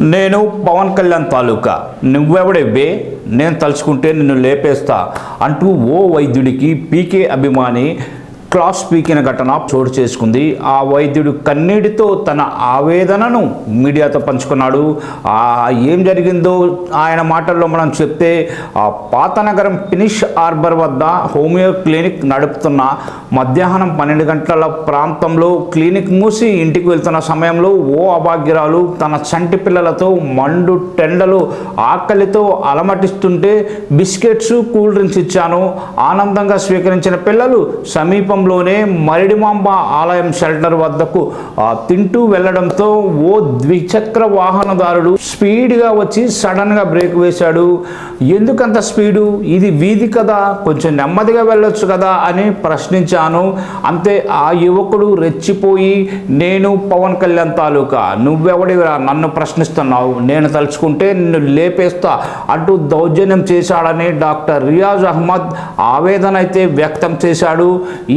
నేను పవన్ కళ్యాణ్ తాలూకా. నువ్వెవడెవ్వే? నేను తలుచుకుంటే నిన్ను లేపేస్తా అంటూ ఓ వైద్యుడికి పీకే అభిమాని క్లాస్ పీకిన ఘటన చోటు చేసుకుంది. ఆ వైద్యుడు కన్నీటితో తన ఆవేదనను మీడియాతో పంచుకున్నాడు. ఆ ఏం జరిగిందో ఆయన మాటల్లో మనం చెప్తే ఆ పాతనగరం ఫినిష్ హార్బర్ వద్ద హోమియో క్లినిక్ నడుపుతున్న మధ్యాహ్నం పన్నెండు గంటల ప్రాంతంలో క్లినిక్ మూసి ఇంటికి వెళ్తున్న సమయంలో ఓ అభాగ్యురాలు తన చంటి పిల్లలతో మండు టెండలు ఆకలితో అలమటిస్తుంటే బిస్కెట్స్ కూల్ డ్రింక్స్ ఇచ్చాను. ఆనందంగా స్వీకరించిన పిల్లలు సమీపంలోనే మరిడిమాంబ ఆలయం షెల్టర్ వద్దకు తింటూ వెళ్ళడంతో ఓ ద్విచక్ర వాహనదారుడు స్పీడ్గా వచ్చి సడన్గా బ్రేక్ వేశాడు. ఎందుకంత స్పీడు? ఇది వీధి కదా కొంచెం నెమ్మదిగా వెళ్ళొచ్చు కదా అని ప్రశ్నించాను. అంతే ఆ యువకుడు రెచ్చిపోయి నేను పవన్ కళ్యాణ్ తాలూకా నువ్వెవడిరా నన్ను ప్రశ్నిస్తున్నావు? నేను తలుచుకుంటే నిన్ను లేపేస్తా అంటూ దౌర్జన్యం చేశాడని డాక్టర్ రియాజ్ అహ్మద్ ఆవేదన అయితే వ్యక్తం చేశాడు.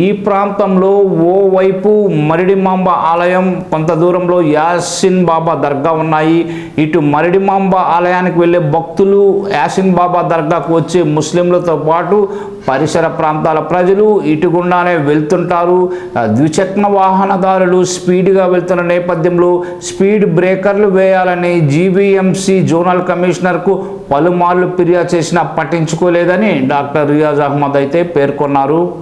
ఈ ప్రాంతంలో ఓవైపు మరిడిమాంబ ఆలయం కొంత దూరంలో యాసిన్ బాబా దర్గా ఉన్నాయి. ఇటు మరిడిమాంబ ఆలయానికి వెళ్ళే భక్తులు యాసిన్ బాబా దర్గాకు వచ్చే ముస్లింలతో పాటు పరిసర ప్రాంతాల ప్రజలు ఇటు గుండానే వెళ్తుంటారు ద్విచక్ర వాహనదారులు స్పీడ్గా వెళ్తున్న నేపథ్యంలో స్పీడ్ బ్రేకర్లు వేయాలని జీబీఎంసీ జోనల్ కమిషనర్కు పలుమార్లు ఫిర్యాదు చేసినా పట్టించుకోలేదని డాక్టర్ రియాజ్ అహ్మద్ అయితే పేర్కొన్నారు.